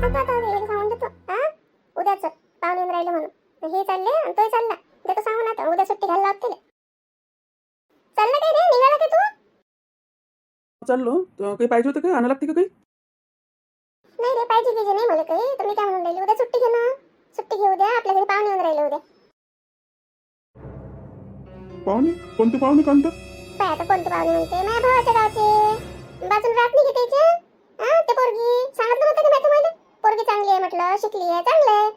देतो आता हे सांगून देतो. हा उद्याच पाहुणे येऊन राहिले म्हणून. हे चालले आणि तोही चालला. देतो सांगून आता उद्या सुट्टी घ्यायला लागते चाललं काय रे निघाला का तू? चाललो. काही पाहिजे होतं का आणा लागते का काही? नाही रे पाहिजे गिजे नाही मला काही. तर मी काय म्हणून राहिली? उद्या सुट्टी घे ना सुट्टी घेऊ द्या. आपल्या घरी पाहुणे येऊन राहिले उद्या. पाहुणे? कोणते पाहुणे कांत? पाय आता कोणते पाहुणे म्हणते? माझ्या भावाच्या गावचे. बाजून रात नाही ते पोरगी. सांगितलं होतं का मी तुम्हाला? पोरगी चांगली आहे म्हटलं शिकली आहे चांगलं आहे.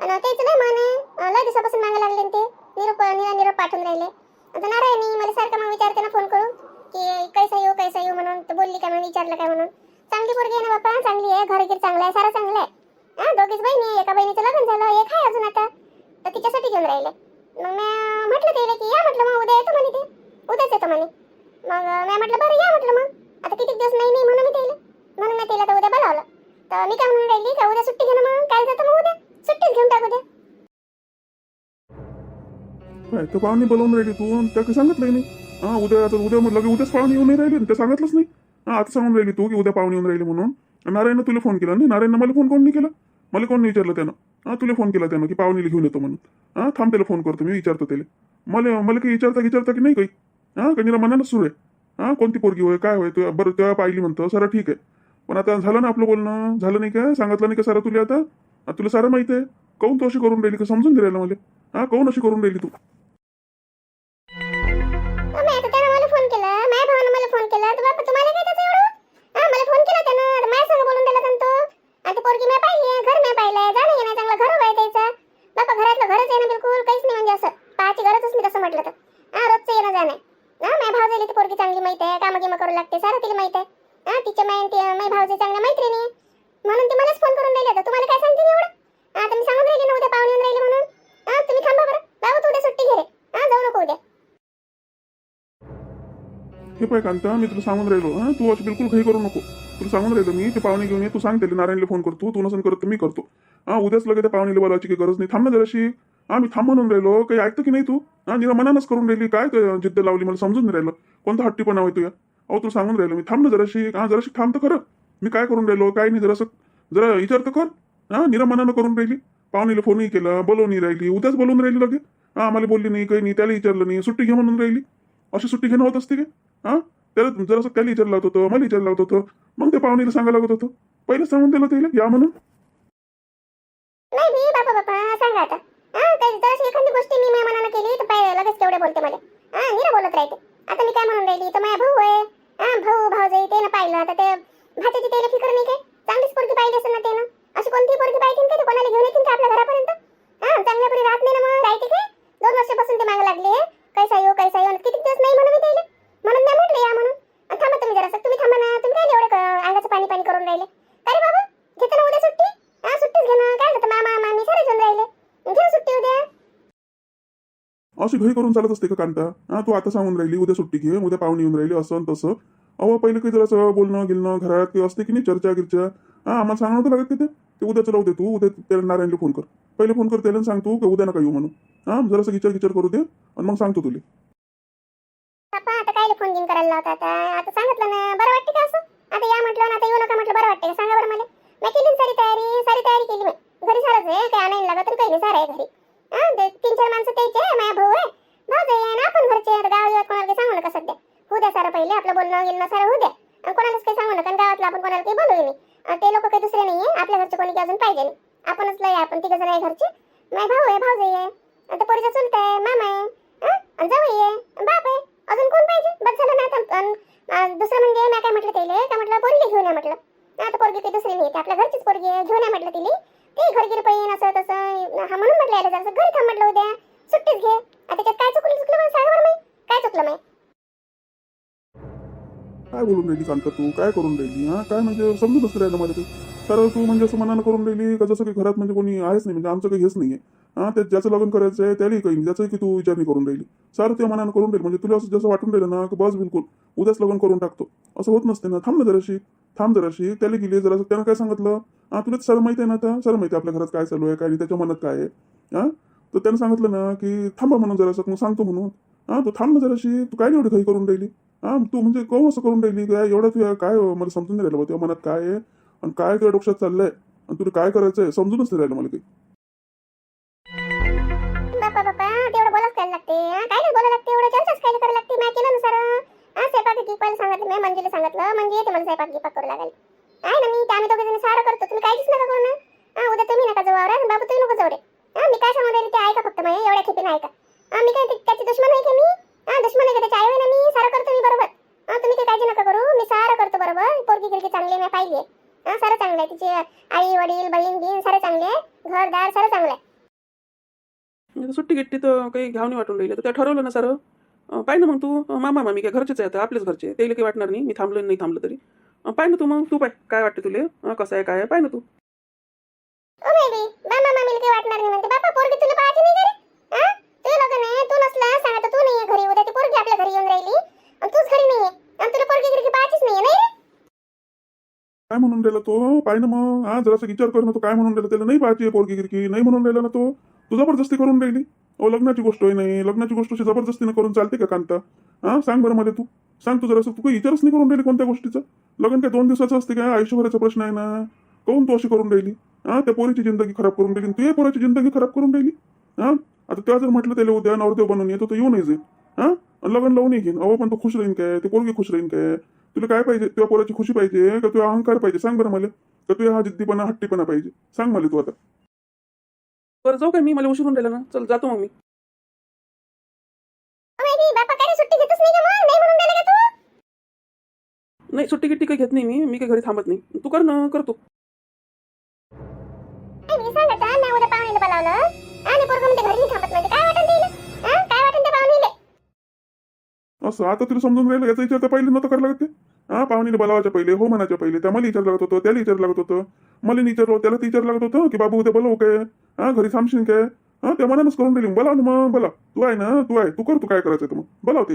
आणि त्याचं नाही मन आहे. लय दिवसापासून मागायला लागले ते. निरोप निरा निरोप पाठवून राहिले. आता नारायणी मला सारखं मग विचारते ना फोन करून की कैसा येऊ कैसा येऊ म्हणून तर बोलली काय म्हणून विचारलं काय म्हणून. चांगली पोरगी आहे ना बाप्पा चांगली आहे घर गिर चांगलं आहे सारं चांगलं आहे. हा दोघीच बहिणी आहे. एका बहिणीचं लग्न झालं एक आहे अजून आता. तर तिच्यासाठी घेऊन राहिले. मग मी म्हटलं ते की या म्हटलं मग उद्या येतो म्हणे ते. उद्याच येतो म्हणे. मग मी म्हटलं बरं या म्हटलं मग. आता किती दिवस नाही नाही म्हणून मी त्याला म्हणून मी त्याला तर उद्या बोलावलं. तर मी काय म्हणून राहिली? का उद्या सुट्टी घेणं मग? काय जातं मग उद्या. सुट्टीच घेऊन टाकू द्या काय तर पाहुणे बोलवून राहिली तू आणि त्या काही नाही. हा उद्या आता उद्या म्हटलं की उद्याच पाहुणे येऊन नाही राहिले ते सांगितलंच नाही. हा आता सांगून राहिली तू की उद्या पाहुणे येऊन राहिले म्हणून. नारायणनं तुला फोन केला नाही. नारायणनं मला फोन कोण नाही केला? मला कोण नाही विचारलं त्यानं? हा तुला फोन केला त्यानं की पाहुणेला घेऊन येतो म्हणून. हा थांब त्याला फोन करतो मी विचारतो त्याला. मला मला काही विचारता विचारता की नाही काही? हा काही निरा मनानच सुरू आहे? हा कोणती पोरगी होय? काय होय? तू बरं तेव्हा पाहिली म्हणतो सर ठीक आहे. पण आता झालं ना आपलं बोलणं? झालं नाही का सांगितलं नाही का सारा तुला आता? आता तुला सारं माहीत आहे? काऊन तू अशी करून राहिली का? समजून दे मला. हा काऊन अशी करून राहिली तू? फोन केला. माझ्या भावानं मला फोन केला. तर बापा तुम्हाला काय त्याचं एवढं हा मला फोन केला त्यानं तर माझ्या संग बोलून दिला त्यानं तो आणि ती पोरगी मी पाहिली घर मी पाहिलंय जाणं येणं चांगलं घर आहे त्याचा बापा घरातलं घरच आहे ना बिलकुल काहीच नाही म्हणजे असं पाहायची गरजच नाही तसं म्हटलं तर हा रोजचं येणं जाणं आहे. हा माझ्या भाव ती पोरगी चांगली माहिती आहे कामं गिमं करू लागते सारं तिला माहिती आहे हा तिच्या माय ती माझ्या भावची चांगल्या मैत्रिणी आहे. म्हणून ती मलाच फोन करून राहिली आता तुम्हाला काय सांगते मी एवढं हा तर मी सांगून राहिली ना उद्या पाहुणे येऊन राहिले म्हणून हा तुम्ही थांबा बरं बाबा तू उद्या सुट्टी घे रे हा जाऊ नको उद्या आहे पाय कांता? मी तुला सांगून राहिलो. हां तू असं बिलकुल काही करू नको. तुला सांगून राहिलो मी ते पाहुणे घेऊन ये. तू सांग त्याला नारायणला फोन करतो. तू नसन करत तर मी करतो. हां उद्याच लगेच त्या पाहुणेला बोलायची काही गरज नाही. थांब ना जराशी. हा मी थांब म्हणून राहिलो. काही ऐकतो की नाही तू? हां निरा मनानच करून राहिली. काय जिद्द लावली? मला समजून नाही राहिलं. कोणता हट्टीपणा होय या अहो तुला सांगून राहिलो मी. थांब ना जराशी. हां जराशी थांब तर खरं. मी काय करून राहिलो? काय नाही जरासं जरा विचार तर कर. हां निरा मनानं करून राहिली. पाहुणीला फोनही केला. बोलवून राहिली. उद्याच बोलवून राहिली लगे. हां आम्हाला बोलली नाही काही नाही. त्याला विचारलं नाही. सुट्टी घे म्हणून राहिली. अशी सुट्टी घेणं होत असते का हां? त्याला जरासं त्याला विचारलं लावत होतं? मला विचारलं लावत होतं? मग त्या पाहुणीला सांगायला लागत होतं. पहिलं सांगून दिलं त्याला या म्हणून. नाही मी बाबा बाबा सांगा आता. हां काही जराशी एखादी गोष्ट मी माझ्या मनानं केली तर पाय लगेच तेवढे बोलते मला. हा मी बोलत राहते. आता मी काय म्हणून राहिली? तर माझा भाऊ आहे. हा भाऊ भाऊजाई ते ना पाहिलं. आता ते भाच्याची त्याला फिकर नाही काय? चांगलीच पोरगी पाहिली असेल ना त्यानं? अशी कोणती पोरगी पाहिजे का? ते कोणाला घेऊन येतील का आपल्या घरापर्यंत? हा चांगल्या पोरी राहत नाही ना मग? राहते काय? दोन वर्षापासून ते मागे लागले. कैसा येऊ कैसा येऊ. किती दिवस नाही म्हणून मी त्याला? म्हणून मी म्हटलं या म्हणून. आणि थांबा तुम्ही जरा तुम्ही थांबा ना तुम्ही काय एवढं क- अंगाचं पाणी पाणी करून राहिले? अरे बाबा घेता ना उद्या सुट्टी. हा सुट्टीच घे ना काय होतं मामा मामी सारे घेऊन राहिले. घ्या सुट्टी उद्या. अशी घरी करून चालत असते का कांता? हा तू आता सांगून राहिली उद्या सुट्टी घे उद्या पाहुणे येऊन राहिली असं आणि तसं. अहो पहिले काही जरासं बोलणं गिलणं घरात काही असते की नाही चर्चा गिर्चा? हा आम्हाला सांगणं होतं लागत ते ते उद्या चलावते तू उद्या त्याला नारायणला फोन कर. पहिले फोन कर त्याला आणि सांग तू की उद्या नका येऊ म्हणून. हा जरासं विचार विचार करू दे आणि मग सांगतो तुला. पप्पा आता काय फोन घेऊन करायला लावता? आता आता सांगितलं ना बरं वाटते का असं? आता या म्हटलं ना आता येऊ नका म्हटलं बरं वाटते का? सांगा बरं मला. मी केली सारी तयारी सारी तयारी केली मी. घरी सारच आहे काय आणायला लागत तर काही नाही सारं आहे घरी. हा तीन चार माणसं त्याचे आहे माझ्या भाऊ आहे. भाऊ आहे ना आपण घरचे आता येऊ कोणाला काही सांगू नका सध्या. होऊ द्या सारं पहिले आपलं बोलणं गेलं सारं होऊ द्या. आणि कोणालाच काही सांगू नका गावातलं आपण कोणाला काही बोलू नाही. ते लोक काही दुसरे नाही आहे आपल्या घरचे कोणी अजून पाहिजे नाही. आपणच लय आपण तिघ जण आहे घरचे. माझा भाऊ आहे भाऊ आहे. आता पोरीचा चुलत आहे मामा आहे. आणि आहे बाप आहे. अजून कोण पाहिजे? बस झालं ना आता दुसरं म्हणजे मी काय म्हटलं तिले का म्हटलं पोरगी घेऊन या म्हटलं. आता पोरगी काही दुसरी नाही ती आपल्या घरचीच पोरगी आहे घेऊन या म्हटलं तिली. ते घर गिर पाहिजे असं तसं हा म्हणून म्हटलं यायला जरासं घरी थांब म्हटलं उद्या. सुट्टीच घे. आता त्यात काय चुकलं चुकलं मला सांगा बरं काय चुकलं मी काय बोलून राहिली कांता तू? काय करून राहिली हा? काय म्हणजे समजूनच राहिलं मला ते. तर तू म्हणजे असं मनानं करून राहिली का जसं की घरात म्हणजे कोणी आहेच नाही म्हणजे आमचं काही हेच नाही आहे हा ते ज्याचं लग्न करायचं आहे त्यालाही काही ज्याचं की तू विचारणी करून राहिली. सारं ते मनानं करून राहील म्हणजे तुला असं जसं वाटून राहिलं ना की बस बिलकुल उद्याच लग्न करून टाकतो. असं होत नसते ना थांब ना जराशी थांब जराशी त्याला गेली जरा त्यानं काय सांगितलं? हा तुला सर माहिती आहे ना आता सर माहिती आपल्या घरात काय चालू आहे काय नाही त्याच्या मनात काय आहे. हा तर त्यानं सांगितलं ना की थांबा म्हणून जरासं मग सांगतो म्हणून. हा तू थांब ना जराशी तू काय नाही एवढी घाई करून राहिली? हा तू म्हणजे कहू असं करून राहिली काय एवढं तुझ्या काय मला समजून नाही राहिलं बा तुझ्या मनात काय आहे. आणि काय तुझ्या डोक्यात चाललंय आणि तुला काय करायचंय समजूनच नाही राहिलं मला काही. तेवढं बोलाच काय लागते हा? काय नाही बोला लागते एवढं चर्चाच काय करायला लागते मी केलं ना सर हा? स्वयंपाक सांगितलं मी मंजुला सांगितलं म्हणजे येते मला स्वयंपाक गिपाक करू लागेल आहे ना मी ते आम्ही दोघे जण सारं करतो तुम्ही काळजीच नका करू ना हा उद्या तुम्ही नका जाऊ आवरा बाबू तुम्ही नको जाऊ रे हा मी काय सांगून राहिली ते ऐका फक्त माझ्या एवढ्या खेपीने ऐका हा मी काय ते- त्याची दुश्मन आहे की मी हा दुश्मन आहे का त्याची आई होय ना मी सारं करतो मी बरोबर हा तुम्ही काही काळजी नका करू मी सारं करतो बरोबर पोरगी गिरगी चांगली मी पाहिजे हा सारं चांगलं आहे तिचे आई वडील बहीण बिन सारं चांगले आहे घरदार सारं चांगलं आहे आता सुट्टी गिट्टी तर काही घ्याव नाही वाटून राहिलं. तर त्या ठरवलं ना सर पाय ना मग तू. मामा मामी काय घरचेच आहे आता आपलेच घरचे. त्याला काही वाटणार नाही. मी थांबलो नाही थांबलं तरी. पाय ना तू मग. तू पाय. काय वाटते तुले? कसं आहे काय आहे? पाय ना तू. ओ बेबी मामा मामीला काही वाटणार नाही म्हणते. बापा पोरगी तुला पाहायची नाही घरी? हा तू लोक नाही तू नसला सांगा तर तू नाहीये घरी. उद्या ती पोरगी आपल्या घरी येऊन राहिली. आणि तूच घरी नाहीये आणि तुला पोरगी गिरगी पाहायचीच नाहीये नाही रे? काय म्हणून राहिला तो? पाय ना मग. हा जरासा विचार कर ना तो. काय म्हणून राहिला? त्याला नाही पाहायची पोरगी गिरकी. नाही म्हणून राहिला ना तो. तू जबरदस्ती करून राहिली. अहो लग्नाची गोष्ट आहे नाही. लग्नाची गोष्ट अशी जबरदस्तीने करून चालते का कांता? हां सांग बरं मला तू. सांग तू जरासं तू काही विचारच नाही करून राहिली कोणत्या गोष्टीचं? लग्न काय दोन दिवसाचं असते काय? आयुष्यभराचा प्रश्न आहे ना. कोण तू अशी करून राहिली? हा त्या पोरीची जिंदगी खराब करून राहिली. तू पोराची जिंदगी खराब करून राहिली? हा आता त्या जर म्हटलं त्याला उद्या नवरदेव बनवून येतो तो येऊ नाही जाईल. हा लग्न लावून घेईन. अहो पण तो खुश राहीन काय? ते पोरगी खुश राहीन काय? तुला काय पाहिजे? तुझ्या पोराची खुशी पाहिजे का? तुझा अहंकार पाहिजे? सांग बरं मला. का तुझ्या हा जिद्दीपणा हट्टीपणा पाहिजे? सांग मला तू आता. बरं जाऊ काय मी? मला उशीरून राहिला ना. चल जातो मग मी. ओ बेबी बापा काय रे सुट्टी घेतच नाही का मग? नाही म्हणून राहिला का तू? नाही सुट्टी गिट्टी काही घेत नाही मी. मी काही घरी थांबत नाही. तू कर ना करतो हा, म्हणजे? हा असं आता तुला समजून राहिलं याचा विचार तर पहिले नव्हतं करायला लागते हा पाहुणीला बोलावायच्या पहिले हो म्हणायच्या पहिले. त्या मला विचार लागत होतं त्याला विचार लागत होतं. मला विचारलं त्याला ते विचार लागत होतं की बाबू उद्या बोलव काय? हा घरी थांबशील काय? हा त्या मनानच करून राहिली. बोलाव ना मग बोला तू आहे ना तू आहे. तू कर तू काय करायचं तर मग. बोलाव ते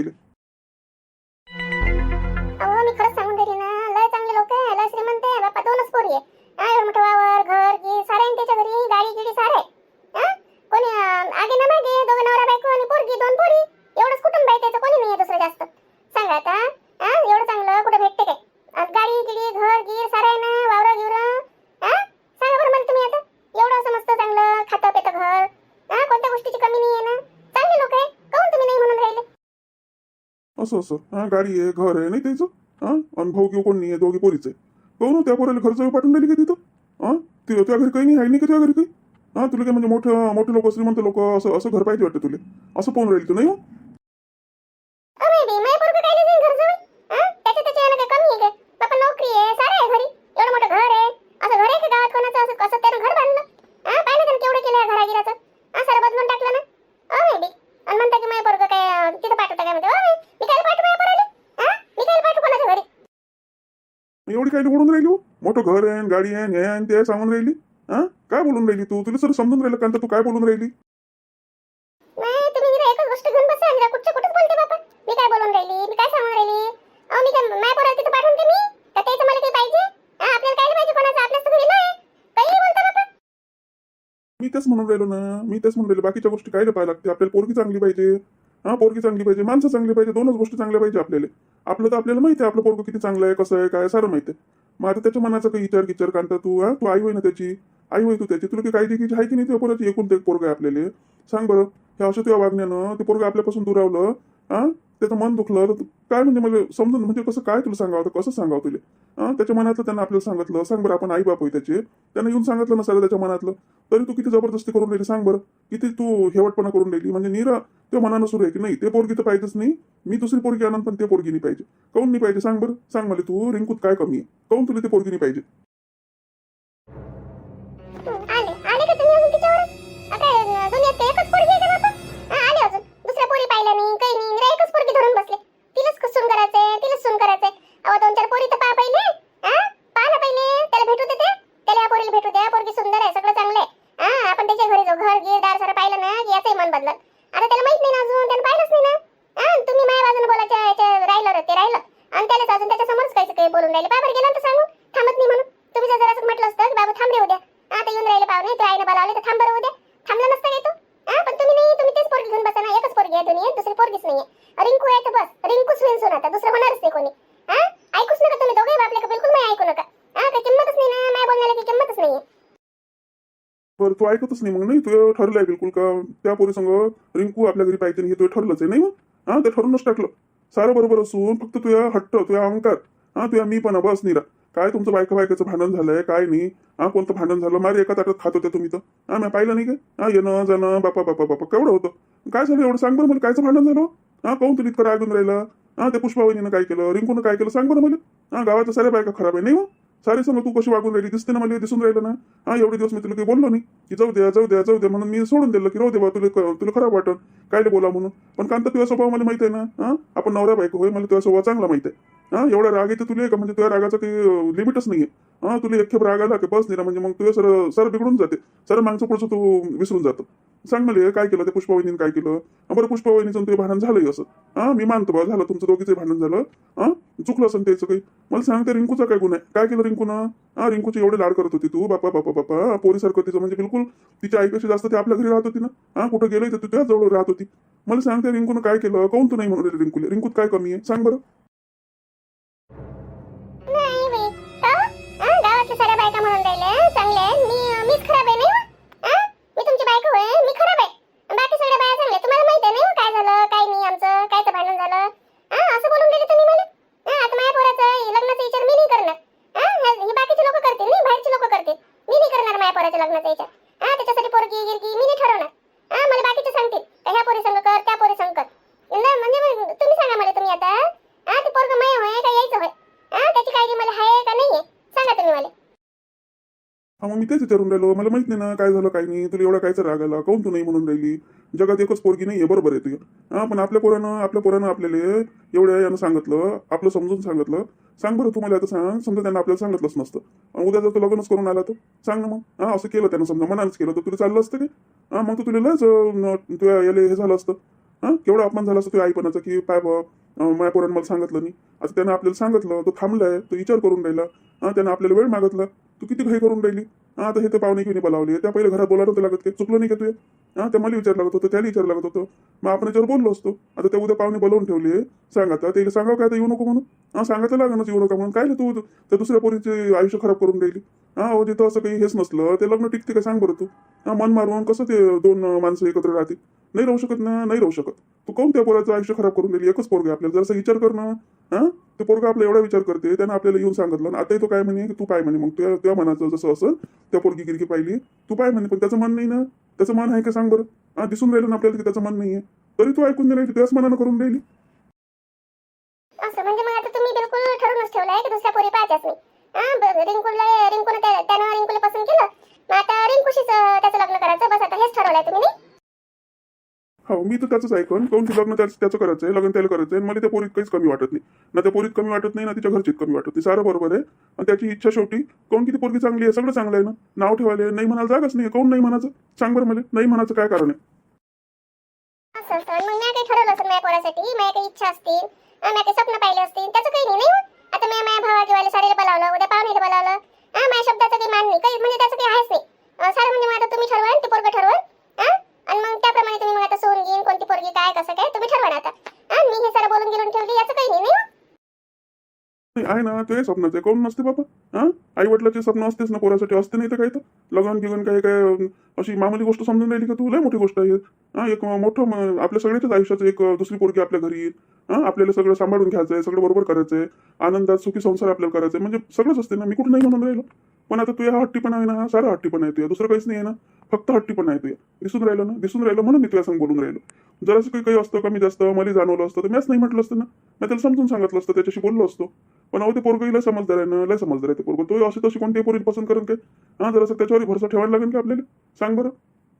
अहो मी खरंच सांगून राहिली ना. लय चांगले लोक आहे. लय श्रीमंत आहे. बापा दोनच पोरी आहे. हा एवढं मोठं वावर घर गी सारे आहे त्याच्या घरी? गाडी गिडी सारे आहे. हा? कोणी आगे ना मागे दोघं नवरा बायको आणि पोरगी दोन पोरी. एवढंच कुटुंब आहे त्याचं. कोणी नाही दुसरं जास्त. सांगा आता. हा एवढं चांगलं? कुठे भेटते काय? गाडी गिडी घर गिर सारं आहे ना वावर गिवर? हा? सांगा बरं मला तुम्ही आता. एवढं असं मस्त चांगलं खातं पेतं घर. हा कोणत्या गोष्टीची कमी नाही आहे ना? चांगले लोक आहे. काहून तुम्ही नाही म्हणून राहिले? असं असं. हा गाडी आहे घर आहे नाही त्याचं? हा? आणि भाऊ किंवा कोण नाही आहे दोघे पोरीच आहे. पाहू हो त्या पोराला घरचं पाठवून राहिली का तिथं? हा? ती घरी काही नाही आहे नाही का त्या घरी काही? हा तुला काय म्हणजे मोठं मोठे लोक श्रीमंत लोक असं असं घर पाहिजे वाटतं तुला? असं पाहून राहील तू नाही हो? अ बेबी माझ्या पोरगं काय नाही घर जवळ हा त्याच्या त्याच्या यानं काय कमी आहे काय बापा नोकरी आहे सारं आहे घरी एवढं मोठं घर आहे असं घर आहे का गावात कोणाचं असं कसं त्यानं घर बांधलं हा पाहिलं त्यानं केवढं केलं घरागिराचं हा सारं बदलून टाकलं ना अ बेबी आणि म्हणता की माझ्या पोरगं काय अं, तिथं पाठवता काय म्हणते अ मी काय पाठवू माझ्या पोराला हा मी काय पाठवू कोणाच्या घरी एवढी काय बोलून राहिली हो मोठं घर आहे गाडी आहे हे आहे ते सांगून राहिली. हा? काय बोलून राहिली तू? तुला सर समजून राहिलं का? तू काय बोलून राहिली? नाही तुम्ही जरा एकच गोष्ट घेऊन बसा. आणि कुठच्या कुठंच बोलते बापा. मी काय बोलून राहिली? मी काय सांगून राहिली? अहो मी काय माझ्या पोराला तिथं पाठवून का मी? का त्याचं मला काही पाहिजे? हा आपल्याला काय पाहिजे कोणाचं? आपल्याच तर घरी नाही. काही बोलता बापा. मी तेच म्हणून राहिलो ना. मी तेच म्हणून राहिलो. बाकीच्या गोष्टी काय पाहायला लागते? आपल्याला पोरगी चांगली पाहिजे. हा पोरगी चांगली पाहिजे. माणसं चांगली पाहिजे. दोनच गोष्टी चांगल्या पाहिजे आपल्याला. आपलं तर आपल्याला माहिती आहे. आपलं पोरगं किती चांगलं आहे कसं आहे काय सारं माहिती आहे. मग आता त्याच्या मनाचा काही विचार किचार कांता तू हा? तू आई होय ना त्याची? आई होय तू त्याची? तुला काही काळजी आहे की नाही? ते पोराची एकूण ते एक पोरग आहे आपल्याला? सांग बरं. हे असं तुझ्या वागण्यानं ते पोरग आपल्यापासून दुरावलं हां? त्याचं मन दुखलं तर काय म्हणजे मला समजून म्हणजे कसं काय तुला सांगावं? तर कसं सांगावं तुला? त्याच्या मनातलं त्यांना आपल्याला सांगितलं सांग बरं आपण आई बाप होई त्याचे. त्यांना येऊन सांगितलं नसायला त्याच्या मनातलं. तरी तू किती जबरदस्ती करून राहिली सांग बरं. किती तू हेवटपणा करून राहिली. म्हणजे निरा त्या मनानं सुरू आहे की नाही? ते पोरगी तर पाहिजेच नाही. मी दुसरी पोरगी आणून पण ते पोरगी नाही पाहिजे. काऊन नाही पाहिजे? सांग बरं. सांग मला तू रिंकूत काय कमी आहे? काऊन तुला ते पोरगी नाही पाहिजे? ऐकतच नाही मग. नाही तू ठरलंय बिलकुल का? त्या पोरी संग रिंकू आपल्या घरी पाहिजे हे तू ठरलंच आहे नाही मग? हा ते ठरूनच टाकलं. सारं बरोबर असून फक्त तुझ्या हट्ट तुझ्या अंकात हा तुझ्या मी पण बस निरा. काय तुमचं बायका बायकाचं भांडण झालंय? काय नाही. हा कोणतं भांडण झालं? मारे एका ताटात खात होते तुम्ही तर. हा मी पाहिलं नाही का? हा येणं जाणं बापा बापा बापा केवढं होतं. काय झालं एवढं? सांग बरं मला कायचं भांडण झालं? हा कोण तुला इतकं रागून राहिलं. हा ते पुष्पावणीनं काय केलं? रिंकूनं काय केलं? सांग बरं मला. हा गावाच्या साऱ्या बायका खराब आहे नाही मग? सारे समोर तू कशी वागून राहिली? दिसते ना मला दिसून राहिलं ना? हा एवढे दिवस मी तुला काही बोललो नाही. की जाऊ द्या जाऊ द्या जाऊ द्या म्हणून मी सोडून दिलं की राहू दे बा तुला तुला खराब वाटत काय बोला म्हणून? पण कांता तुझा स्वभाव मला माहिती आहे ना? हा? आपण नवरा बायको होय मला तुझा स्वभाव चांगला माहिती आहे. हा एवढा राग येते तुला का? म्हणजे तुझ्या रागाचं काही लिमिटच नाहीये. हा तुला एक राग आला की बस नाही म्हणजे मग तुझं सर सर बिघडून जाते. सर मागचं पुढचं तू विसरून जातो. सांग मला काय केलं? ते पुष्पावहिनीने काय केलं? बरं पुष्पावहिनीचं तुझं भांडण झालंय असं. हा मी मानतो बा झालं तुमचं दोघीचं भांडण झालं. हा चुकलं असं त्याचं काही. मला सांग ते रिंकूचा काय गुन्हा आहे? काय केलं रिंकूनं? हा रिंकूचे एवढे लाड करत होती तू. बापा बापा बापा. पोरीसारखं तिचं म्हणजे बिलकुल तिच्या आईपेक्षा जास्त ते आपल्या घरी राहत होती ना? हा कुठं गेलं तर तू जवळ राहत होती. मला सांग त्या रिंकूनं काय केलं? कोण तू नाही म्हणून रिंकूले रिंकूला? रिंकूत काय कमी आहे? सांग बरं. पोराच्या लग्नाचा याच्यात. हा त्याच्यासाठी पोरगी गिरगी मी नाही ठरवणार. हा मला बाकीचे सांगतील. ह्या पोरी संग पोरी संग कर नाही, म्हणजे मग तुम्ही सांगा मला तुम्ही आता हा ते पोरग माय होय का यायचं होय हा त्याची काळजी मला आहे का नाहीये सांगा तुम्ही मला हा मग मी तेच विचारून राहिलो मला माहीत नाही ना काय झालं काय नाही तुला एवढा कायचा राग आला काऊन तू नाही म्हणून राहिली? जगात एकच पोरगी नाही आहे बरोबर आहे तुझ्या हा पण आपल्या पोरानं आपल्या पोरानं आपल्याला एवढ्या यानं सांगितलं आपलं समजून सांगितलं. सांग बरं तुम्हाला आता सांग समजा त्यांना आपल्याला सांगितलंच नसतं. आणि उद्या जर तू लग्नच करून आला तर? सांग ना मग. हा असं केलं त्यानं समजा मनानच केलं. तर तुला चाललं असतं की? हा मग तू तुला लयच तुझ्या याला हे झालं असतं. हा? केवढा अपमान झाला असतो आईपणाचा की पाय बा माझ्या पोरानं मला सांगितलं नाही. आता त्यानं आपल्याला सांगितलं तो थांबलाय तो विचार करून राहिला. हां त्यानं आपल्याला वेळ मागितला. तू किती घाई करून राहिली? आता हे तर पाहुणे घेऊन बोलावले. त्या पहिले घरात बोलायला होतं लागत काही चुकलं नाही का तुझे? हा त्या मला विचार लागत होतं त्याला विचार लागत होतं. मग आपण याच्यावर बोललो असतो. आता त्या उद्या पाहुणे बोलावून ठेवले. सांग आता त्याला सांगावं काय आता येऊ नको म्हणून? हा सांगायचं लागणच येऊ नका म्हणून. काय तू? त्या दुसऱ्या पोरीचे आयुष्य खराब करून राहिली. हा हो तिथं असं काही हेच नसलं. ते लग्न टिकते का सांग बरं तू? हा मन मारून कसं ते दोन माणसं एकत्र राहतील? नाही राहू शकत ना नाही राहू शकत. तू कोण त्या पोराचं आयुष्य खराब करून दिली एकच पोरग आपल्याला. जरासा विचार कर ना. हा? ते पोरगा आपला एवढा विचार करते त्यानं आपल्याला येऊन सांगितलं आणि आताही तो काय म्हणे की तू पाय म्हणे. मग तुझ्या त्या मनाचं जसं असं त्या पोरगी गिरकी पाहिली तू पाय म्हणे पण त्याचं मन नाही ना. त्याचं मन आहे का सांग बरं? हां दिसून राहिलं ना आपल्याला की त्याचं मन नाही आहे तरी तू ऐकून नाही त्याच मनानं करून राहिली. असं म्हणजे मग आता तुम्ही बिलकुल ठरवूनच ठेवलंय की दुसऱ्या पोरी पाहायच्याच नाही हा ब- रिंकूला रिंकून त्यानं रिंकूला पसंत केलं. मग आता रिंकूशीच त्याचं लग्न करायचं. बस आता हेच ठरवलंय तुम्ही हो मी तर त्याचंच ऐकून कोण? की लग्न त्याचं त्याचं करायचं आहे लग्न त्याला करायचं आहे मला त्या पोरीत काहीच कमी वाटत नाही. ना त्या पोरीत कमी वाटत नाही ना तिच्या घरचीत कमी वाटत नाही. सारं बरोबर आहे. आणि त्याची इच्छा शेवटी कोण किती पोरगी चांगली आहे सगळं चांगलं आहे ना? नाव ठेवायला नाही म्हणायला जागाच नाही कोण नाही म्हणायचं? सांग बरं मला. नाही म्हणायचं काय कारण आहे? असं मग मी काही ठरवलं असेल माझ्या पोरासाठी? माझ्या काही इच्छा असतील? हा, काही स्वप्न पाहिले असतील? त्याचं काही नाही नाही हो. आता मी माझ्या भावाजीवाले सारेला बोलावलं उद्या पाहुणेला बोलावलं. हा माझ्या शब्दाचं काही मान नाही. काही म्हणजे त्याचं काही आहेच नाही. अं, सारं म्हणजे मग आता तुम्ही ठरवा ते पोरगं ठरवा आणि मग त्याप्रमाणे तुम्ही मला आता सोन घेईन कोणती पोरगी काय कसं काय तुम्ही ठरवा ना आता. हा मी हे सारं बोलून गेलून ठेवली याचं काही नाही नाही हो. नाही आहे ना ते स्वप्नाचे. कोण नसते बाबा? हा? आई वडिलाचे स्वप्न असतेच ना पोरासाठी असते नाही तर काय तर? लग्न गिगन काय काय अं, अशी मामूली गोष्ट समजून राहिली का तू? लय मोठी गोष्ट आहे. हा एक मोठं म- आपल्या सगळ्याच्याच आयुष्याचं एक अं, दुसरी पोरगी आपल्या घरी येईल. हा आपल्याला सगळं सांभाळून घ्यायचं आहे सगळं बरोबर करायचं आहे आनंदात सुखी संसार आपल्याला करायचा आहे म्हणजे सगळंच असते ना मी कुठं नाही म्हणून राहिलो. पण आता तुझ्या हट्टीपणा आहे ना हा सारा हट्टीपणा आहे तुझ्या. दुसरं काहीच नाही आहे ना. फक्त हट्टीपणा आहे तुझ्या. दिसून राहिलं ना? दिसून राहिलं म्हणून मी तुझ्या संग बोलून राहिलो. जरासं काही काही असतं कमी जास्त मला जाणवलं असतं तर मीच नाही म्हटलं असतं ना. मी त्याला समजून सांगितलं असतं त्याच्याशी बोललो असतो. पण अहो ते पोरगं लय समजदार आहे ना लय समजदार आहे ते पोरगं. तो अशी तशी कोणती पोरी पसंत करेल काय? हा जरासं त्याच्यावर भरसा ठेवायला लागेल का आपल्याला? सांग बरं.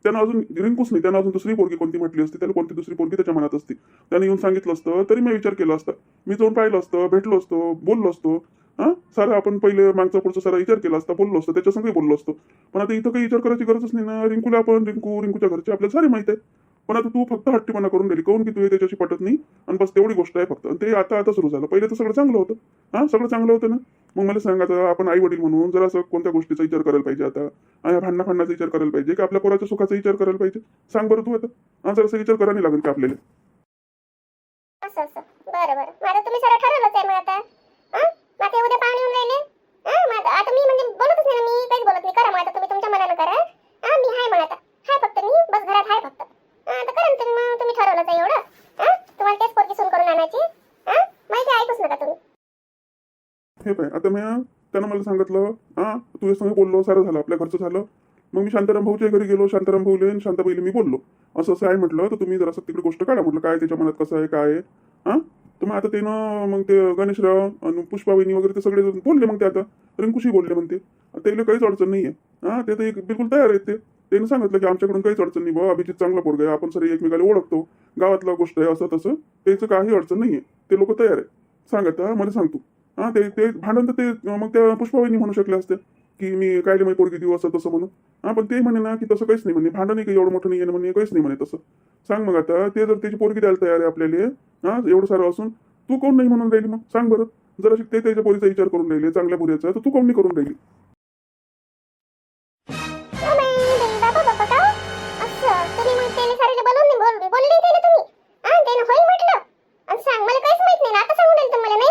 त्यांना अजून रिंकूच नाही. त्यांना अजून दुसरी पोरगी कोणती म्हटली असती? त्याला कोणती दुसरी पोरगी त्याच्या मनात असती? त्याने येऊन सांगितलं असतं तरी मी विचार केला असता. मी जाऊन पाहिलं असतं भेटलो असतो बोललो असतो. हा? सारा आपण पहिले मागचा पुढचा सारा विचार केला असता बोललो असतो त्याच्यासंगही बोललो असतो. पण आता इथं काही विचार करायची गरजच नाही ना. रिंकूला आपण रिंकू रिंकूच्या घरचे आपल्याला सारे माहीत आहे पण आता तू फक्त हट्टीपणा करून दिली काऊन की तू त्याच्याशी पटत नाही? आणि बस तेवढी गोष्ट आहे फक्त. आणि ते आता आता सुरू झालं. पहिले तर सगळं चांगलं होतं. हा? सगळं चांगलं होतं ना? मग मला सांगायचं आता आपण आई वडील म्हणून जरा असं कोणत्या गोष्टीचा विचार करायला पाहिजे आता? भांडणा भांडणाचा विचार करायला पाहिजे की आपल्या पोराच्या सुखाचा विचार करायला पाहिजे? सांग बरं तू आता. जरासा विचार करायला नाही लागेल का आपल्याला? असं असं. बरं बरं. तुम्ही सरळ ठरवलंच आहे मग आता. हा? उद्या पाहुणे येऊन राहिले? हा? आता मी म्हणजे बोलतच नाही ना मी. काहीच बोलत नाही. करा मग आता तुम्ही तुमच्या मनानं करा. हा? मी करा तुम्ही. मग तुम्ही ठरवलं एवढं. तुम्हाला तेच करून आणायची. ऐकूच नका तुम्ही. हे पाय आता मी त्यानं मला सांगितलं हा तुझ्या संग बोललो सारं झालं आपल्या घरचं झालं. मग मी शांताराम भाऊच्या घरी गेलो शांताराम भाऊले आणि शांताबाईला मी बोललो. असं असं आहे म्हटलं तर तुम्ही जरासं तिकडे गोष्ट काढा म्हटलं काय त्याच्या मनात कसं आहे काय आहे. हां? तर मग आता त्यानं मग ते गणेशराव आणि पुष्पावहिनी वगैरे ते सगळे बोलले मग ते आता. रिंकुशी बोलले म्हणते त्याला काहीच अडचण नाही आहे हां ते तर एक बिलकुल तयार आहेत ते. त्याने सांगितलं की आमच्याकडून काहीच अडचण नाही बाबा अभिजित चांगला पोरगा आहे आपण सगळे एकमेकाला ओळखतो गावातला गोष्ट आहे असं तसं त्याचं काही अडचण नाही आहे ते लोक तयार आहे सांगत हा, मला सांगतो हा ते ते भांडण तर ते मग त्या पुष्पावहिनी म्हणू शकल्या असत्या की मी कायले माझी पोरगी देऊ असं तसं म्हणून. हा पण ते म्हणे ना की तसं काहीच नाही म्हणे भांडण काही एवढं मोठं नाही आहे म्हणे काहीच नाही म्हणे तसं. सांग मग आता ते जर त्याची पोरगी द्यायला तयार आहे आपल्याला हा एवढं सारं असून तू कोण नाही म्हणून राहिली मग? सांग बरं. जरा ते त्याच्या पोरीचा विचार करून राहिले चांगल्या पोरीचा तर तू कोण नाही करून राहिली? बोलली त्याला तुम्ही? हा त्यानं होईल म्हटलं. आणि सांग मला काहीच माहीत नाही ना. आता सांगून राहील तुम्हाला नाही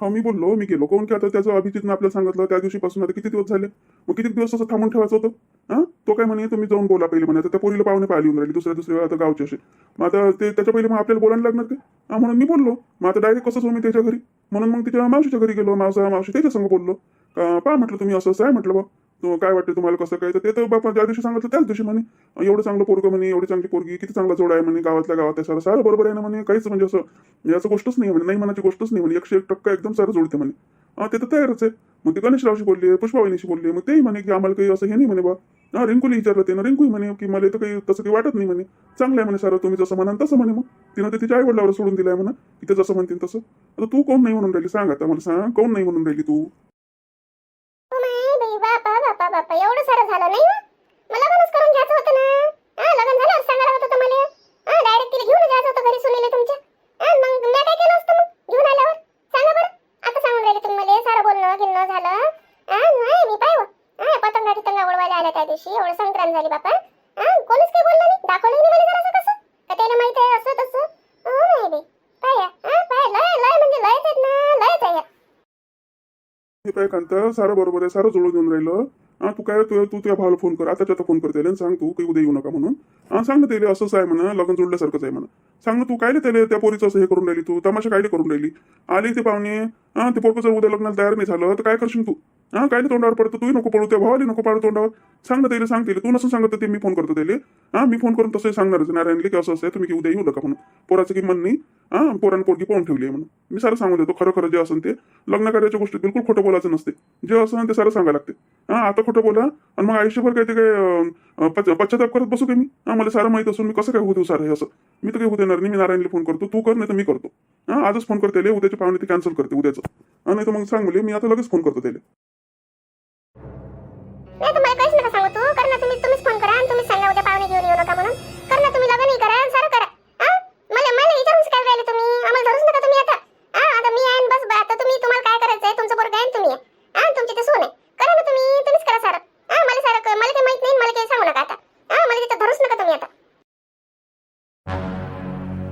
हा मी बोललो मी गेलो. कोण की आता त्याचं? अभिजितनं आपल्याला सांगितलं त्या दिवशीपासून आता किती दिवस झाले? मग किती दिवस असं थांबून ठेवायचं होतं? हा? तो काय म्हणे तुम्ही जाऊन बोला पहिले म्हणे. आता त्या पोरीला पाहुणे पाहिली येऊन राहिली. दुसऱ्या दुसऱ्या आता गावचे असे. मग आता ते त्याच्या पहिले मग आपल्याला बोलायला लागणार का? हा म्हणून मी बोललो. मग आता डायरेक्ट कसं जाऊ मी त्याच्या घरी? म्हणून मग तिच्या मावशीच्या घरी गेलो. मावसा मावशी त्याच्या संग बोललो. पा म्हटलं तुम्ही असं असं आहे म्हटलं बा. तो काय वाटतं तुम्हाला कसं काय? तर ते तर बापा ज्या दिवशी सांगितलं त्याच दिवशी म्हणे एवढं चांगलं पोरगं म्हणे एवढी चांगली पोरगी किती चांगला जोड आहे म्हणे गावातल्या गावात आहे सारं सारं बरोबर आहे ना म्हणे काहीच म्हणजे असं म्हणजे याचं गोष्टच नाही म्हणे नाही मनाची गोष्टच नाही म्हणे एकशे एक टक्का एकदम सारं जोडते म्हणे. ते तर तयारच आहे. मग ते गणेशरावशी बोलले पुष्पावहिनीशी बोलले मग तेही म्हणे की आम्हाला काही असं हे नाही म्हणे बा. हा रिंकूला विचारलं ते ना रिंकू म्हणे की मला तर काही तसं काही वाटत नाही म्हणे. चांगलं आहे म्हणे सारं तुम्ही जसं म्हणाल तसं म्हणे मग. तिनं ते तिच्या आई वडिलावर सोडून दिलंय म्हणा की ते जसं म्हणतील तसं. आता तू कोण नाही म्हणून राहिली सांग आता मला सांग कोण नाही म्हणून राहिली तू ओ माय बाई बापा बापा बापा एवढं सारं झालं नाही ना? मला लग्नच करून घ्यायचं होतं ना. हा लग्न झाल्यावर सांगायला होतं तुम्हाला हा डायरेक्ट तिला घेऊन जायचं होतं घरी सुनेले तुमच्या. हा मग मी काय केलं असतं मग? घेऊन आल्यावर? सांगा बरं. आता सांगून राहिले तुम्ही मला. सारं बोलणं गिलणं झालं. हा नाही मी हा पतंगा टितंगा उडवायला आल्या त्या दिवशी. एवढं संक्रांत झाली बापा. हा कोणीच काही बोललं नाही. दाखवलं नाही मला जरासं कसं? का त्याला माहिती आहे असं तसं? हो नाही बाई. पाया हा पाया लय लय म्हणजे लयच आहेत ना. लयच आहे या. हे काय कांता? सारं बरोबर आहे. सारं जुळून येऊन राहिलं. हा तू काय तू तू तुझ्या भावाला फोन कर आता त्याचा फोन कर त्याला सांग तू काही उद्या येऊ नका म्हणून. हा सांग ना त्याला असंच आहे म्हणा लग्न जोडल्यासारखंच आहे म्हणा. सांग ना तू काय त्याला त्या पोरीचं असं हे करून राहिली तू? तमाशा काय करून राहिली? आली ते पाहुणे. हा ते पोरकं जर उद्या लग्नाला तयार नाही झालं तर काय करशील तू? हा काय तोंडावर पडतो तूही नको पडू त्या भावाली नको पाडू तोंडावर. सांग ना त्याला सांग त्याला तू नसं सांगत ते मी फोन करतो त्याला. हा मी फोन करून तसं सांगणारच नारायणले की असं असं आहे तुम्ही की उद्या येऊ नका म्हणून. पोराचं की मन नाही. हा पोरानं पोरगी पाहून ठेवली आहे म्हणून. मी सारं सांगून देतो खरं खरं जे असेल ते लग्न कार्याच्या गोष्टी बिलकुल खोटं बोलायचं नसते. जे असं ते सारं सांगायला लागते. हा आता खोटं बोला आणि मग आयुष्यभर काय ते काय पश्चाताप करत बसू काय मी? हां मला सारं माहीत असून मी कसं काय होऊ देऊ सारं हे असं? मी तर काही होऊ देणार नाही मी नारायणला फोन करतो तू कर नाही तर मी करतो. हा आजच फोन करते उद्याच्या पाहुणे ते कॅन्सल करते उद्याचं. नाही तर मग सांग मुले मी आता लगेच फोन करतो त्याला. नाही तुम्हाला काहीच नका सांगू तू तुम्ही तुम्हीच फोन करा आणि तुम्हीच सांगा उद्या पाहुणे घेऊन येऊ नका म्हणून कर ना तुम्ही लग्न नाही करा आणि सारं करा हा मला मला विचारून काय राहिले तुम्ही आम्हाला धरूच नका तुम्ही आता हा आता मी आहे आणि बस बा, आता तुम्ही तुम्हाला काय करायचं आहे तुमचं पोरग आहे तुम्ही. आहे. हा तुमची ते सोन आहे. करा ना तुम्ही तुम्हीच करा सारं. हा मला सारं मला काही माहीत नाही मला काही सांगू नका आता. हा मला तिथं धरूच नका तुम्ही आता.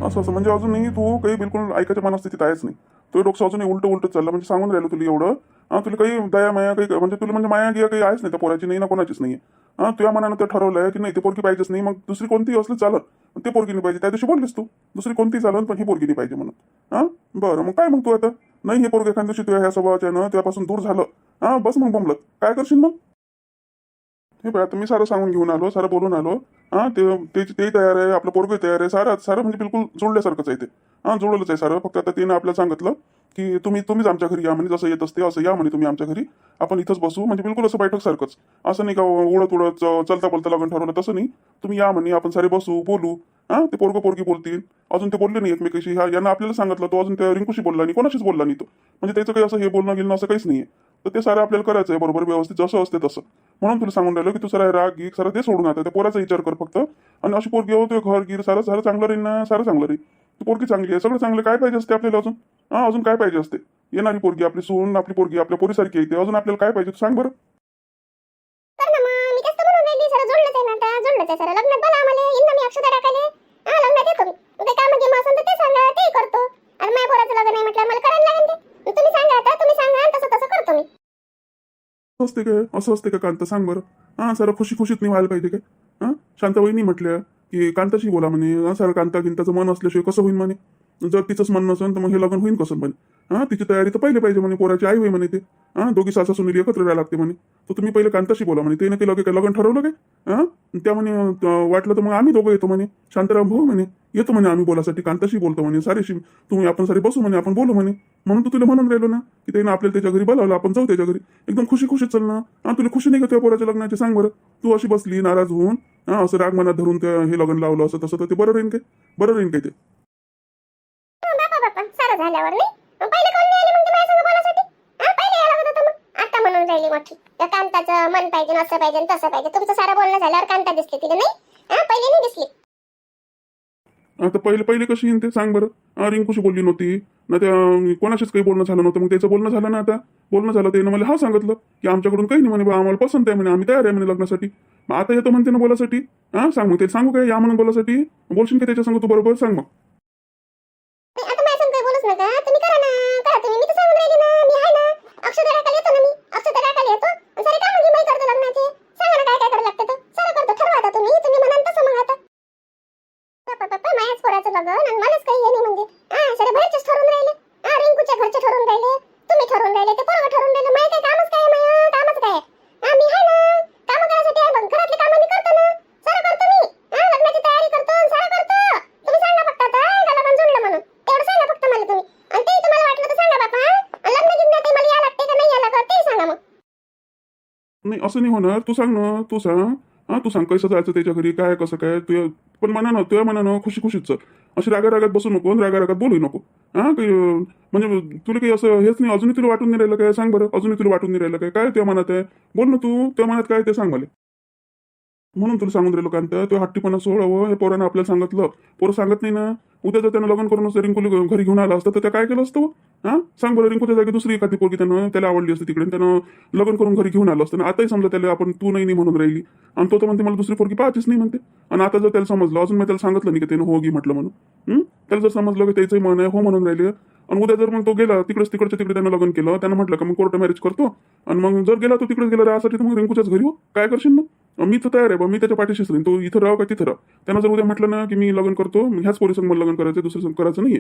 असं असं. म्हणजे अजूनही तू काही बिलकुल ऐकायच्या मनस्थितीत आहेच नाही. तो डोकं अजूनही उलट उलट चाललं. म्हणजे सांगून राहिलो तुला एवढं. हा तुला काही दया माया काही म्हणजे तुला म्हणजे माया गिया काही आहेच नाही त्या पोराची. नाही ना कोणाचीच नाही हा तुझ्या मनानं ते ठरवलंय की नाही ते पोरगी पाहिजेच नाही. मग दुसरी कोणतीही असली चालत ते पोरगी नाही पाहिजे. त्या दिवशी बोललीस तू. दुसरी कोणतीही चालत पण ही पोरगी नाही पाहिजे म्हणून. हा? बरं मग काय मग तू आता? नाही हे पोरग एखाद्या दिवशी ह्या स्वभावाच्या ना त्यापासून दूर झालं. हा बस मग बोंबलत. काय करशील मग? हे पाय आता मी सारं सांगून घेऊन आलो सारं बोलून आलो. हा ते ते- तयार आहे आपलं पोरगही तयार आहे सारं सारं म्हणजे बिलकुल जोडल्यासारखंच आहे ते. हा जोडलंच आहे सारं फक्त आता तिनं आपल्याला सांगितलं. की तुम्ही तुम्हीच आमच्या घरी या म्हणे जसं येत असते असं या म्हणे तुम्ही आमच्या घरी. आपण इथंच बसू म्हणजे बिलकुल असं बैठक सारखंच. असं नाही का उडत उडत चलता बोलता लग्न ठरवलं तसं नाही. तुम्ही या म्हणे आपण सारे बसू बोलू. हा ते पोरगं पोरगी बोलतील. अजून ते बोलले नाही एकमेकाशी. ह्या यांना आपल्याला सांगितलं तो अजून त्या रिंकूशी बोलला नाही कोणाशीच बोलला नाही तो. म्हणजे त्याचं काही असं हे बोलणं गेलं असं काहीच नाही तर ते सारं आपल्याला करायचं आहे बरोबर व्यवस्थित जसं असते तसं. म्हणून तुला सांगून राहिलो की तू सारा राग गीक सारा ते सोडून आता. त्या पोराचा विचार कर फक्त. आणि अशी पोरगी हो घर गिर सारं सारं चांगलं राहील ना सारं चांगलं राहील ती पोरगी चांगली आहे सगळं चांगलं काय पाहिजे असते आपल्याला अजून? हा अजून काय पाहिजे असते? येणारी पोरगी आपली सून आपली पोरगी आपल्या पोरीसारखी येते अजून आपल्याला काय पाहिजे तू सांग बरं. ना मग मी जास्त म्हणून राहिली सर जोडलंच आहे ना आता जोडलंच आहे सर लग्नात बोला आम्हाला येईन ना मी अक्षता टाकायला. हा लग्नात येतो मी ते काम गेम असेल तर ते सांगा ते करतो. आणि माझ्या पोराचं लग्न नाही म्हटलं मला करायला लागेल ते. तुम्ही सांगा आता तुम्ही सांगा आणि तसं तसं करतो मी. असं असते काय असं असते का कांता? सांग बरं. हां सर खुशी खुशीत नाही व्हायला पाहिजे काय हां? शांताबाईनी म्हटल्या की कांताशी बोला म्हणे. सर कांता गिंताचं मन असल्याशिवाय कसं होईल म्हणे? जर तिचंच मन असेल तर मग हे लग्न होईल कसं म्हणे हां तिची तयारी तर पहिले पाहिजे म्हणे पोराची आई होई म्हणे ते. हा दोघी सासा सुनील एकत्र राहायला लागते म्हणे. तर तुम्ही पहिले कांताशी बोला म्हणे. ते नक्की लगे काय लग्न ठरवलं काय? हां? त्या म्हणे वाटलं तर मग आम्ही दोघं येतो म्हणे. शांताराम भाऊ म्हणे येतो म्हणे आम्ही बोलासाठी कांताशी बोलतो म्हणे. सारेशी तुम्ही आपण सारे बसू म्हणे आपण बोलू म्हणे. म्हणून तू तुला म्हणून राहिलो ना की त्याने आपल्याला त्याच्या घरी बोलावलं आपण जाऊ त्याच्या घरी. एकदम खुशी खुशी चल ना. हां तुला खुशी नाही का त्या पोराच्या लग्नाची? सांग बरं. तू अशी बसली नाराज होऊन हा असं राग मनात धरून हे लग्न लावलं असं तसं तर ते बरं राहीन काय? बरं राहीन काय ते? झाल्यावर नाही. पहिले कोण नाही आली मग ती माझ्या संग बोलासाठी हा पहिले यायला होतं मग. आता म्हणून राहिली मोठी. त्या कांताचं मन पाहिजे असं पाहिजे तसं पाहिजे. तुमचं सारं बोलणं झाल्यावर कांता दिसते तिला नाही? हा पहिले नाही दिसली. आता पहिले पहिले कशी येईन ते सांग बरं. रिंकूशी बोलली नव्हती. ना त्या कोणाशीच काही बोलणं झालं नव्हतं. मग त्याचं बोलणं झालं ना आता? बोलणं झालं त्यानं मला हा सांगितलं की आमच्याकडून काही नाही म्हणे आम्हाला पसंत आहे म्हणे. आम्ही तयार आहे म्हणे लग्नासाठी. मग आता येतो म्हणते ना बोलासाठी. हा सांग मग. ते सांगू काय? या म्हणून बोलासाठी. बोलशील का त्याच्या संग तू? बरोबर सांग मग. माझ्या तुम्ही करा ना करा तुम्ही. मी तर सांगून राहिले ना मी आहे ना. अक्षर राखायला येतो ना मी. अक्षर राखायला येतो. आणि सारे काम मी करतो लग्नाचे सांगा ना काय काय करायला लागतं तर सारं करतो ठरवा आता तुम्ही तुम्ही म्हणाल तसं मग आता पप्पा पप्पा माझ्याच पोराचं लग्न आणि मलाच काही हे नाही म्हणजे हा सारे बाहेरचेच ठरून राहिले हा रिंकूच्या घरचे ठरून राहिले तुम्ही ठरून राहिले ते पोरं ठरून राहिले माय काय कामच काय माय कामच काय हा मी आहे ना काम करायसाठी आहे मग घरातले कामं मी करतो ना सारं करतो मी हा लग्नाची तयारी करतो आणि सारं करतो तुम्ही सांगा फक्त आता का लग्न जुळलं म्हणून तेवढं सांगा फक्त मला तुम्ही आणि ते तुम्हाला वाटलं तर सांगा बापा आणि लग्न गिन्ना ते मला या लागते का नाही या लागत ते सांगा मग नाही असं नाही होणार. तू सांग ना तू सांग. हा तू सांग कसं जायचं त्याच्या घरी काय कसं काय? तुझ्या पण मनानं तुझ्या मनानं खुशी खुशीच अशी रागा रागात बसू नको आणि रागा रागात बोलू नको. हा काही म्हणजे तुला काही असं हेच नाही अजूनही तुला वाटून नाही राहिलं काय? सांग बरं अजूनही तुला वाटून नाही राहिलं काय? काय तुझ्या मनात आहे? बोल ना तू तुझ्या मनात काय ते सांग मला. म्हणून तुला सांगून राहिलो कांत तो हट्टीपणा सोडावं हे पोरानं आपल्याला सांगितलं. पोरं सांगत नाही ना. उद्या जर त्यानं लग्न करून रिंकू घरी घेऊन आला असतं तर त्या काय केलं असतं हा? सांग बरं रिंकूच्या जागी दुसरी एखादी पोरगी त्यानं त्याला आवडली असते तिकडे त्यानं लग्न करून घरी घेऊन आलं असतं. आणि आताही समजा त्याला आपण तू नाही नाही म्हणून राहिली. आणि तो तर म्हणते मला दुसरी पोरगी पाहायचीच नाही म्हणते. आणि आता जर त्याला समजलं अजून मी त्याला सांगितलं नाही की त्यानं हो गी म्हटलं म्हणून. त्याला जर समजलं की त्याचंही मन आहे हो म्हणून राहिले. आणि उद्या जर मग तो गेला तिकडेच तिकडच्या तिकडे त्यानं लग्न केलं त्यानं म्हटलं का मग कोर्ट मॅरेज करतो. आणि मग जर गेला तो तिकडेच गेला राहासाठी तर मग रिंकूच्याच घरी हो. काय करशील मग? मी तर तयार आहे बा मी त्याच्या पाठीशीच राहीन तो इथं राह का तिथं राह त्यानं जर उद्या म्हटलं ना की मी लग्न करतो ह्याच पोरी मला लग्न करायचं दुसरं संग करायचं नाही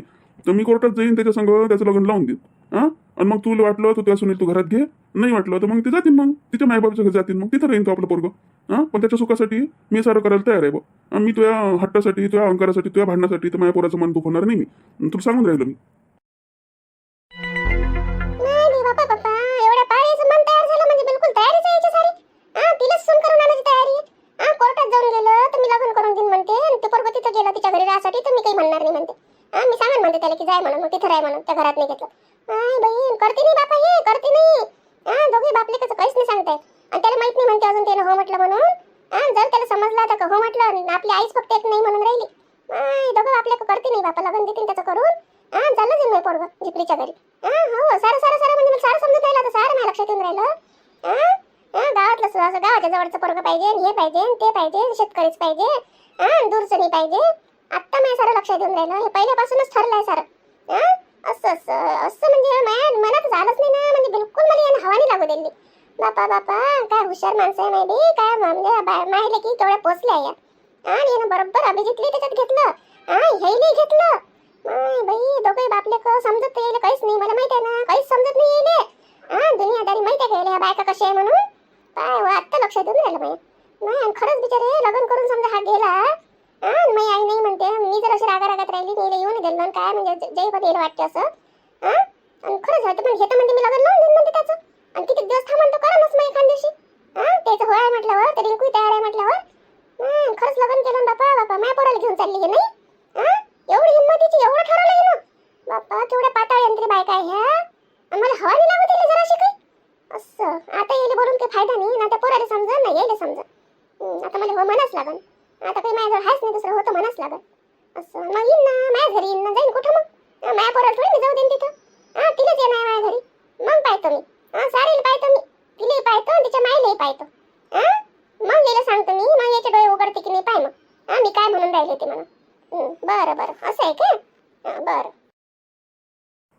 तर मी कोर्टात जाईन त्याच्या संघ त्याचं लग्न लावून देईन. हां? आणि मग तुला वाटलं तर त्या सुनील तू घरात घे. नाही वाटलं तर मग ते जातील मग. तिच्या मायबापच्या घरी जातील मग. तिथं राहीन तो आपलं पोरगं. हां? पण त्याच्या सुखासाठी मी सारं करायला तयार आहे बघ. मी तुझ्या हट्टासाठी तुझ्या अंकारासाठी तुझ्या भांडणासाठी तर माझ्या पोराचं मन दुखवणार नाही मी. तुला सांगून राहिलो मी. आहे म्हणून मग तिथं राह म्हणून त्या घरात नाही घेतलं आय बहीण करते नाही बापा हे करते नाही हा दोघे बापले कसं काहीच नाही सांगताय आणि त्याला माहीत नाही म्हणते अजून त्यानं हो म्हटलं म्हणून हा जर त्याला समजलं आता का हो म्हटलं आणि आपली आईच फक्त एक नाही म्हणून राहिली आय दोघं आपल्या करते नाही बापा लग्न देतील त्याचं करून हा झालं जाईल मी पोरगं झिपरीच्या घरी हा हो सारं सारं सारं म्हणजे मला सारं समजत राहिलं आता सारं माझ्या लक्षात येऊन राहिलं हा हा गावातलं असं असं गावाच्या जवळचं पोरगं पाहिजे आणि हे पाहिजे आणि ते पाहिजे शेतकरीच पाहिजे हा आणि दूरचं नाही पाहिजे आत्ता माझ्या सारं लक्षात येऊन राहिलं हे पहिल्यापासूनच ठरलंय सारं हा असं असं असं म्हणजे माझ्या मनात झालंच नाही ना म्हणजे बिलकुल मला यानं हवा नाही लागू दिली बापा बापा काय हुशार माणसं आहे माहिती काय म्हणजे बाय माहिले की तेवढ्या पोचल्या या आणि यानं बरोबर अभिजितली त्याच्यात घेतलं हा नाही घेतलं माय बाई दोघे बापले क समजत नाही काहीच नाही मला माहिती आहे ना काहीच समजत नाही येईल हा दुनियादारी माहिती आहे का बायका कशी आहे म्हणून काय वा आत्ता लक्षात येऊन राहिलं बाई नाही खरंच बिचारे लग्न करून समजा हा गेला हा आणि माझी आई नाही म्हणते मी जर अशी रागा रागात राहिली मी येऊन गेलो आणि काय म्हणजे ज- जय पण येईल वाटते असं हा आणि खरंच झालं पण हे तर म्हणते मी लग्न लावून देईन म्हणते त्याचं आणि किती दिवस थांबतो तो करा मग एखाद दिवशी. त्याचं होय आहे म्हटल्यावर तरी रिंकू तयार आहे म्हटल्यावर. खरंच लग्न केलं बापा बापा माझ्या पोराला घेऊन चालली हे नाही? एवढी एवढी हिंमतीची एवढं ठरवलं हे ना? बापा तेवढ्या पाताळ यंत्री बायका आहे ह्या मला हवा नाही लागू दिली जराशी काही? असं आता येईल बोलून काही फायदा नाही ना त्या पोराला समजा ना येईल समजा आता मला हो म्हणाच लागन. आता काही माझ्याजवळ हाच नाही दुसरं होतं म्हणाच लागन. असं मग येईन ना माझ्या घरी येईन ना जाईन कुठं मग? माझ्या पोराला थोडी मी जाऊ देईन तिथं. हा तिलाच येणार माझ्या घरी. मग पाहतो मी. हा सारेल पाहतो मी तिलाही पाहतो आणि तिच्या माईलाही पाहतो मग लिहिलं सांगतो मी मग याचे डोळे उघडते की नाही पाय मग. हा मी काय म्हणून राहिले ते म्हणून. बरं बरं. असं आहे का? बरं.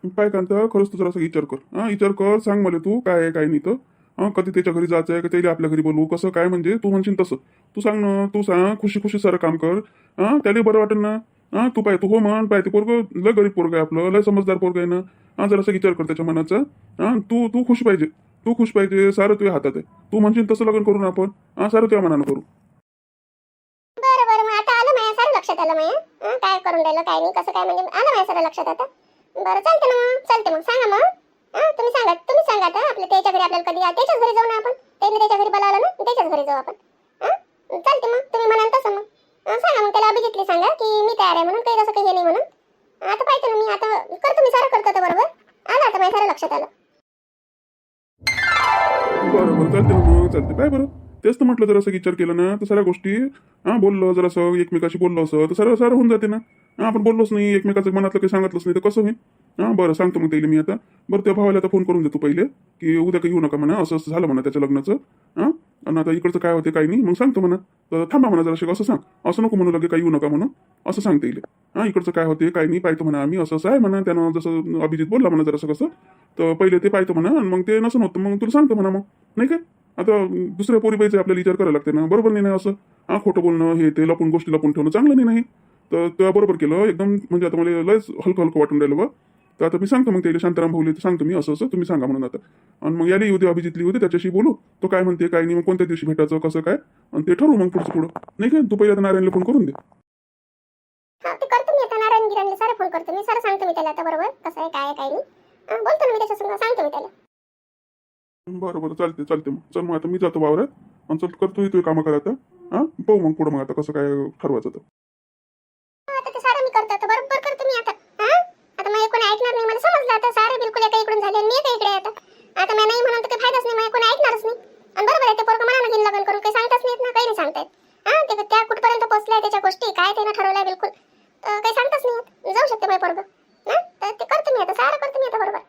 काय कांता खरंच तू जरासा विचार कर. हा विचार कर सांग मला तू काय आहे काय नाही तर. हा कधी त्याच्या घरी जायचं आहे का त्याला आपल्या घरी बोलवू कसं काय म्हणजे तू म्हणशील तसं. तू सांग ना तू सांग खुशी खुशी सारं काम कर. हा त्याला बरं वाटेल ना. हा तू पाय तू हो म्हण पाय ते पोरग लय गरीब पोरग आहे आपलं लय समजदार पोरग आहे ना. हा जरासा विचार कर त्याच्या मनाचा. हा तू तू खुश पाहिजे. तू खुश पाहिजे सारं तुझ्या हातात आहे. तू म्हणशील तसं लग्न करू ना आपण? हा सारं तुझ्या मनानं करू. बरं बरं मग आता आलं माझ्या सारं लक्षात आलं माझ्या काय करून राहिलं काय नाही कसं काय म्हणजे आलं माझ्या सारं लक्षात आता. बरं चालते ना मग चालते मग. सांगा मग. हं, तुम्ही सांगा तुम्ही सांगा आता. आपल्या त्याच्या घरी आपल्याला कधी त्याच्याच घरी जाऊ ना आपण. त्याने त्याच्या घरी बोलावलं ना त्याच्याच घरी जाऊ आपण. हं? चालते मग तुम्ही म्हणाल तसं मग. हं, सांगा मग त्याला अभिजितली सांगा की मी तयार आहे म्हणून काही असं काही हे नाही म्हणून. आता पाहिजे ना मी आता करतो मी सारं करतो आता बरोबर. आलं आता माझ्या सारं लक्षात आलं. बरं बरं चालते ना मग चालते काय बरं? तेच तर म्हटलं जरासं विचार केला ना तर सगळ्या गोष्टी हा बोललो जरासं एकमेकाशी बोललो असं तर सारं सारं होऊन जाते ना. आपण बोललोच नाही एकमेकाचं मनातलं काही सांगितलंच नाही तर कसं होईल? हां बरं सांगतो मग त्याला मी आता. बरं त्या भावाला आता फोन करून देतो पहिले की उद्या काही येऊ नका म्हणा असं असं झालं म्हणा त्याच्या लग्नाचं. हां आणि आता इकडचं काय होते काही नाही मग सांगतो म्हणा. तर थांबा म्हणा जरा असं सांग. असं नको म्हणू लगे काही येऊ नका म्हणून असं सांगते येईल हां इकडचं काय होते काय नाही पाहतो म्हणा आम्ही असं असं आहे म्हणा त्यानं जसं अभिजित बोलला म्हणा जरासं कसं तर पहिले ते पाहतो म्हणा आणि मग ते नसं होतं मग तुला सांगतो म्हणा मग. नाही काय? आता दुसऱ्या पोरीबाईचे आपल्याला विचार करायला लागते ना. बरोबर नाही ना असं? हा खोटं बोलणं हे ते लपून गोष्टी लपून ठेवणं चांगलं नाही नाही तर त्या बरोबर केलं एकदम म्हणजे आता मला लयच हलकं हलकं वाटून राहिलं बा. तर आता मी सांगतो मग त्याला शांताराम भाऊले तर सांगतो मी असं असं तुम्ही सांगा म्हणून आता. आणि मग याला येऊ दे अभिजितली होते त्याच्याशी बोलू. तो काय म्हणते काय नाही मग कोणत्या दिवशी भेटायचं कसं काय? आणि ते ठरवू मग पुढचं पुढं. नाही काय तू पहिले आता नारायणला फोन करून दे. ते करतो मी आता नारायण गिराणले सारे फोन करतो मी. सारं सांगतो मी त्याला आता बरोबर? कसं आहे काय आहे काय नाही. बोलतो ना मी त्याच्यासंग सांगतो मी त्याला. बरं बरं चालते चालते मग. चल मग आता मी जातो वावरात. आणि चल करतो तू कामं करा आता. हां पाहू मग पुढं मग आता कसं काय ठरवायचं तर. झाले मी येते इकडे आता आता मी नाही म्हणून तर काही फायदाच नाही मला कोणी ऐकणारच नाही. आणि बरोबर आहे ते पोरक मला नाही लग्न करून काही सांगताच नाहीत ना काही नाही सांगतायत. हा ते त्या कुठपर्यंत पोहोचले त्याच्या गोष्टी काय त्यानं ठरवलंय बिलकुल काही सांगताच नाही जाऊ शकते माझ्या पोरग. ना ते करते मी आता सारं करते मी आता बरोबर.